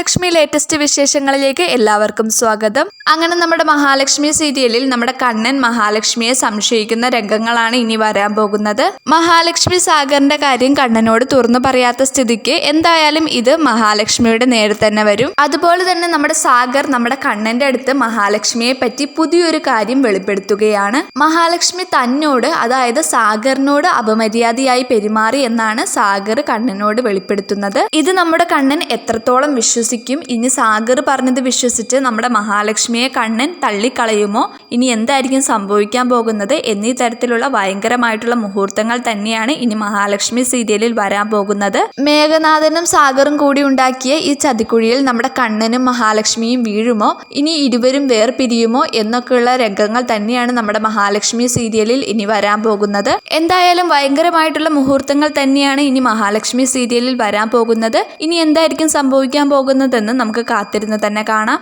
Mahalakshmi latest വിശേഷങ്ങളിലേക്ക് എല്ലാവർക്കും സ്വാഗതം. അങ്ങനെ നമ്മുടെ മഹാലക്ഷ്മി സീരിയലിൽ നമ്മുടെ കണ്ണൻ മഹാലക്ഷ്മിയെ സംശയിക്കുന്ന രംഗങ്ങളാണ് ഇനി വരാൻ പോകുന്നത്. മഹാലക്ഷ്മി സാഗറിന്റെ കാര്യം കണ്ണനോട് തുറന്നു പറയാത്ത സ്ഥിതിക്ക് എന്തായാലും ഇത് മഹാലക്ഷ്മിയുടെ നേരെ തന്നെ വരും. അതുപോലെ തന്നെ നമ്മുടെ സാഗർ നമ്മുടെ കണ്ണന്റെ അടുത്ത് മഹാലക്ഷ്മിയെ പറ്റി പുതിയൊരു കാര്യം വെളിപ്പെടുത്തുകയാണ്. മഹാലക്ഷ്മി തന്നോട് അതായത് സാഗറിനോട് അപമര്യാദയായി പെരുമാറി എന്നാണ് സാഗർ കണ്ണനോട് വെളിപ്പെടുത്തുന്നത്. ഇത് നമ്മുടെ കണ്ണൻ എത്രത്തോളം വിശ്വസിക്കും ഇനി സാഗർ പറഞ്ഞത് വിശ്വസിച്ച് നമ്മുടെ മഹാലക്ഷ്മിയെ കണ്ണൻ തള്ളിക്കളയുമോ? ഇനി എന്തായിരിക്കും സംഭവിക്കാൻ പോകുന്നത്? എന്നീ തരത്തിലുള്ള ഭയങ്കരമായിട്ടുള്ള മുഹൂർത്തങ്ങൾ തന്നെയാണ് ഇനി മഹാലക്ഷ്മി സീരിയലിൽ വരാൻ പോകുന്നത്. മേഘനാഥനും സാഗറും കൂടി ഉണ്ടാക്കിയ ഈ ചതിക്കുഴിയിൽ നമ്മുടെ കണ്ണനും മഹാലക്ഷ്മിയും വീഴുമോ? ഇനി ഇരുവരും വേർപിരിയുമോ? എന്നൊക്കെയുള്ള രംഗങ്ങൾ തന്നെയാണ് നമ്മുടെ മഹാലക്ഷ്മി സീരിയലിൽ ഇനി വരാൻ പോകുന്നത്. എന്തായാലും ഭയങ്കരമായിട്ടുള്ള മുഹൂർത്തങ്ങൾ തന്നെയാണ് ഇനി മഹാലക്ഷ്മി സീരിയലിൽ വരാൻ പോകുന്നത്. ഇനി എന്തായിരിക്കും സംഭവിക്കാൻ പോകുന്നതെന്ന് നമുക്ക് കാത്തിരുന്ന് തന്നെ കാണാം.